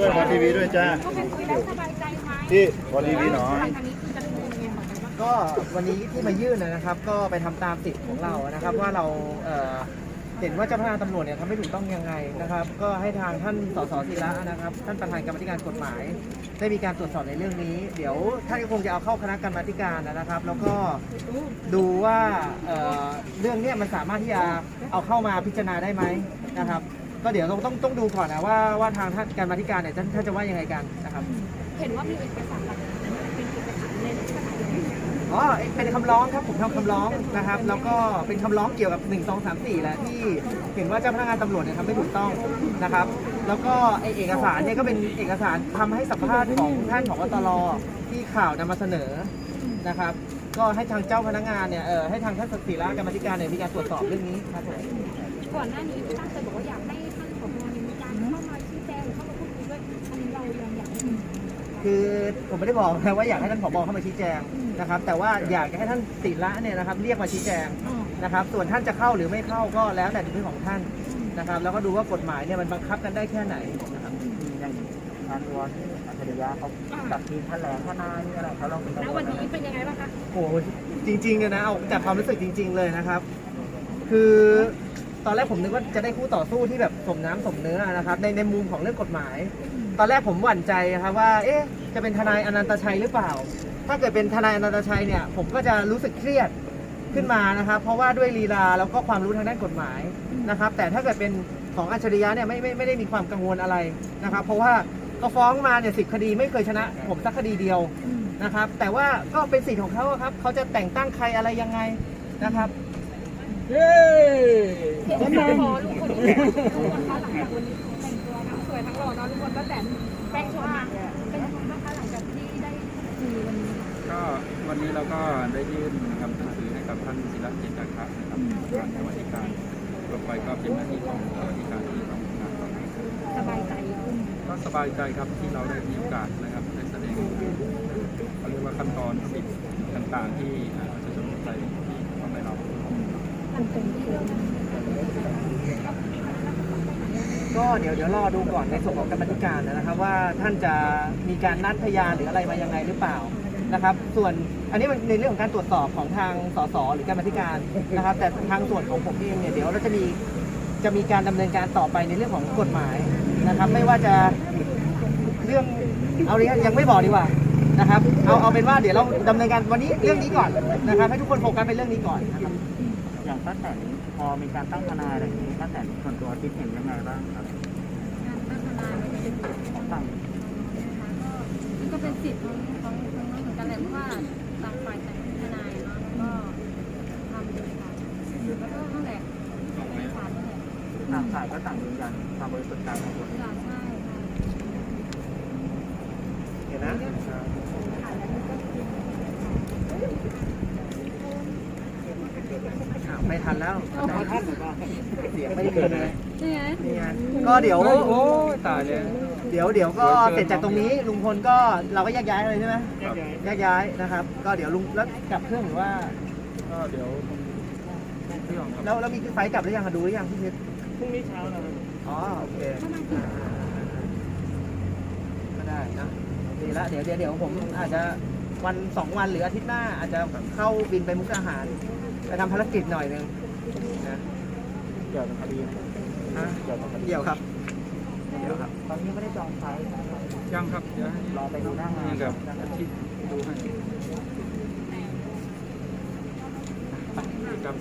ด้วยขอทีวีด้วยจ้าก็เป็นคุยแล้วสบายใจไหมพี่ขอทีวีหน่อยหลังจากนี้คือจะดำเนินยังไงต่อไปบ้างก็วันนี้ที่มายื่นนะครับ ก็ไปทำตามสิทธิ์ของเรานะครับ ว่าเราเอ่อเห็นว่าเจ้าพนักงานตำรวจเนี่ยทำไม่ถูกต้องยังไงนะครับ ก็ให้ทางท่านสสศิระนะครับ ท่านประธานกรรมาธิการกฎหมาย ได้มีการตรวจสอบในเรื่องนี้ เดี๋ยวท่านก็คงจะเอาเข้าคณะกรรมาธิการนะครับ แล้วก็ดูว่าเอ่อเรื่องเนี้ยมันสามารถที่จะเอาเข้ามาพิจารณาได้ไหมนะครับ ก็เดี๋ยวต้องต้องต้องดูก่อนนะว่าว่าทางท่านกรรมาธิการเนี่ยท่านท่านจะว่ายังไงกันนะครับ เห็นว่ามีเอกสารหลักฐานเป็นเอกสารในลักษณะอย่างนี้อ๋อ เป็นคำร้องครับผมทำคำร้องนะครับ แล้วก็เป็นคำร้องเกี่ยวกับ 1 2 3 4แหละที่เห็นว่าเจ้าพนักงานตำรวจเนี่ยทำไม่ถูกต้องนะครับ แล้วก็ไอเอกสารเนี่ยก็เป็นเอกสารทำให้สัมภาษณ์ของท่านของวตรที่ข่าวนำมาเสนอนะครับ ก็ให้ทางเจ้าพนักงานเนี่ยเออให้ทางท่านสศิระกรรมาธิการเนี่ยมีการตรวจสอบเรื่องนี้ครับผม ก่อนหน้านี้ที่ตั้งใจบอกว่าอยากให้ท่านผบเนี่ยมีการเข้ามาชี้แจงหรือเข้ามาพูดคุยด้วยอันนี้เรายังอยากให้มีคือผมไม่ได้บอกนะว่าอยากให้ท่านผบเข้ามาชี้แจงนะครับ แต่ว่าอยากให้ท่านศิระเนี่ยนะครับ เรียกมาชี้แจงนะครับ ส่วนท่านจะเข้าหรือไม่เข้าก็แล้วแต่ดุลพินิจของท่านนะครับ แล้วก็ดูว่ากฎหมายเนี่ยมันบังคับกันได้แค่ไหนนะครับอย่างทางตัวอัจฉริยะเขาจัดทีมแถลงทนายนี่อะไรเขาลองเป็นณวันนี้เป็นยังไงบ้างคะโอ้โหจริงๆเนี่ยนะเอาจากความรู้สึกจริง ๆ เลยนะครับ คือ ตอนแรกผมนึกว่าจะได้คู่ต่อสู้ที่แบบสมน้ำสมเนื้อนะครับ ในในมุมของเรื่องกฎหมาย ตอนแรกผมหวั่นใจครับว่า เอ๊ะจะเป็นทนายอนันตชัยหรือเปล่า ถ้าเกิดเป็นทนายอนันตชัยเนี่ยผมก็จะรู้สึกเครียดขึ้นมานะครับ เพราะว่าด้วยลีลาแล้วก็ความรู้ทางด้านกฎหมายนะครับ แต่ถ้าเกิดเป็นของอัจฉริยะเนี่ยไม่ไม่ไม่ได้มีความกังวลอะไรนะครับ เพราะว่าก็ฟ้องมาเนี่ยสิคดีไม่เคยชนะ ผมสักคดีเดียวนะครับ แต่ว่าก็เป็นสิทธิ์ของเขาอะครับเขาจะแต่งตั้งใครอะไรยังไงนะครับ เย้เห็นว่าพอทุกคนทุกคนคะหลังจากวันนี้แต่งตัวทั้งสวยทั้งหลอเนะทุกคนก็แต่งแป้งโชว์มาเป็นยังไงบ้างคะหลังจากที่ได้ยวันก็วันนี้เราก็ได้ยื่นคำหนังสือให้กับท่านศิระเจนจาคะนะครับประธานกรรมธิการต่อไปก็เป็นหน้าที่ของกรรมธิการที่ต้องทำงานต่อไปสบายใจขึ้นก็สบายใจครับที่เราได้มีโอกาสนะครับได้แสดงเขาเรียกว่าขั้นตอนสิทธิ์ต่างๆ ที่ประชาชนคนไทยที่ต้องได้รับ มันเป็นที่เราก็เดี๋ยวเดี๋ยวรอดูก่อนในส่วนของกรรมธิการนะครับ ว่าท่านจะมีการนัดพยานหรืออะไรมายังไงหรือเปล่านะครับ ส่วนอันนี้มันในเรื่องของการตรวจสอบของทางสสหรือกรรมธิการนะครับ แต่ทางส่วนของผมเองเนี่ยเดี๋ยวเราจะมีจะมีการดำเนินการต่อไปในเรื่องของกฎหมายนะครับ ไม่ว่าจะเรื่องเอาเลยยังไม่บอกดีกว่านะครับเอาเอาเป็นว่าเดี๋ยวเราดำเนินการวันนี้เรื่องนี้ก่อนนะครับ ให้ทุกคนโฟกัสเป็นเรื่องนี้ก่อนนะครับ อย่างป้าแตนพอมีการตั้งทนายอะไรอย่างนี้ป้าแตนส่วนตัวคิดเห็นยังไงบ้างครับการตั้งทนายมันเป็นสิทธิ์ของตั้งมันก็เป็นสิทธิ์ของของของน้องเหมือนกันแหละเพราะว่าต่างฝ่ายต่างทนายเนาะแล้วก็ทำเป็นค่ะแล้วก็นั่นแหละในศาลนั่นแหละต่างฝ่ายก็ต่างยืนยันความบริสุทธิ์ใจของตัวเอง ใช่ใช่ เห็นนะอ้าว ไม่ทันแล้วเสียงไม่มีเลยนี่ไงนี่ไงก็เดี๋ยว โอ้ยตายเลยเดี๋ยวเดี๋ยวก็เสร็จจากตรงนี้ลุงพลก็เราก็แยกย้ายเลยใช่ไหมแยกย้ายนะครับ ก็เดี๋ยวลุงแล้วกลับเครื่องหรือว่าก็เดี๋ยวเรื่องครับแล้วแล้วมีไฟล์กลับหรือยังคะดูหรือยังพี่เพชรพรุ่งนี้เช้าเราอ๋อโอเคก็ได้นะดีละเดี๋ยวเดี๋ยวเดี๋ยวผมอาจจะวันสองวันหรืออาทิตย์หน้าอาจจะเข้าบินไปมุกดาหาร ไปทำภารกิจหน่อยหนึงนะเกี่ยวกับคดีฮะเกี่ยวกับคดีเดี่ยวครับเดี่ยวครับ ตอนนี้ไม่ได้จองไฟล์นะครับยังครับเดี๋ยวให้รอไปดูหน้างานนี่แบบที่ดูให้ครับ